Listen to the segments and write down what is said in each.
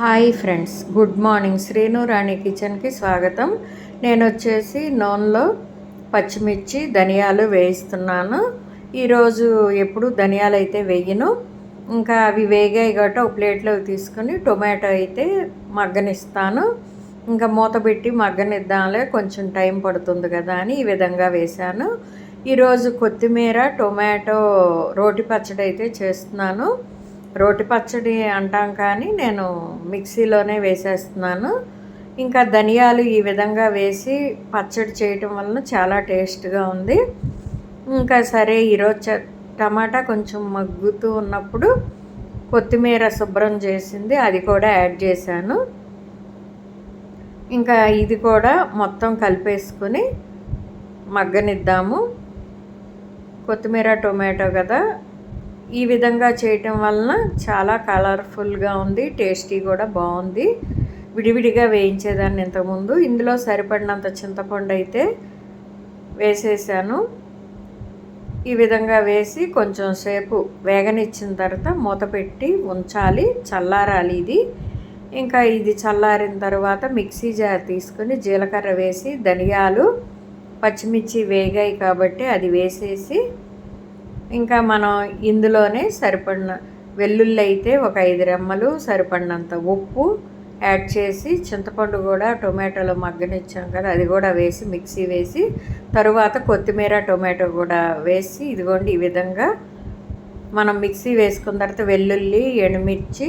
Hi friends good morning. Sreenu Rani కిచెన్కి స్వాగతం. నేను వచ్చేసి నూనెలో పచ్చిమిర్చి ధనియాలు వేయిస్తున్నాను. ఈరోజు ఎప్పుడు ధనియాలు అయితే వేయను ఇంకా అవి వేగాయి కాబట్టి ఒక ప్లేట్లో తీసుకుని టొమాటో అయితే మగ్గనిస్తాను. ఇంకా మూత పెట్టి మగ్గనిద్దాంలే కొంచెం టైం పడుతుంది కదా అని ఈ విధంగా వేశాను. ఈరోజు కొత్తిమీర టొమాటో రోటి పచ్చడి అయితే చేస్తున్నాను. రోటి పచ్చడి అంటాం కానీ నేను మిక్సీలోనే వేసేస్తున్నాను. ఇంకా ధనియాలు ఈ విధంగా వేసి పచ్చడి చేయటం వలన చాలా టేస్ట్గా ఉంది. ఇంకా సరే ఈరోజు టమాటా కొంచెం మగ్గుతూ ఉన్నప్పుడు కొత్తిమీర శుభ్రం చేసింది అది కూడా యాడ్ చేశాను. ఇంకా ఇది కూడా మొత్తం కలిపేసుకుని మగ్గనిద్దాము. కొత్తిమీర టొమాటో కదా ఈ విధంగా చేయటం వలన చాలా కలర్ఫుల్గా ఉంది టేస్టీ కూడా బాగుంది. విడివిడిగా వేయించేదాన్ని ఇంతకుముందు. ఇందులో సరిపడినంత చింతపండు అయితే వేసేసాను. ఈ విధంగా వేసి కొంచెం సేపు వేగనిచ్చిన తర్వాత మూత పెట్టి ఉంచాలి. చల్లారాలి ఇది. ఇంకా ఇది చల్లారిన తర్వాత మిక్సీ జార్ తీసుకొని జీలకర్ర వేసి ధనియాలు పచ్చిమిర్చి వేగాయి కాబట్టి అది వేసేసి ఇంకా మనం ఇందులోనే సరిపడిన వెల్లుల్లి అయితే ఒక ఐదు రెమ్మలు సరిపడినంత ఉప్పు యాడ్ చేసి చింతపండు కూడా టొమాటోలో మగ్గనిచ్చాం కదా అది కూడా వేసి మిక్సీ వేసి తరువాత కొత్తిమీర టొమాటో కూడా వేసి ఇదిగోండి ఈ విధంగా మనం మిక్సీ వేసుకున్న తర్వాత వెల్లుల్లి ఎండుమిర్చి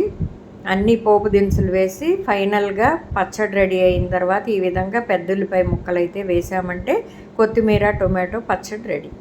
అన్ని పోపు దినుసులు వేసి ఫైనల్గా పచ్చడి రెడీ అయిన తర్వాత ఈ విధంగా పెద్ద ఉల్లిపాయ ముక్కలు అయితే వేసామంటే కొత్తిమీర టొమాటో పచ్చడి రెడీ.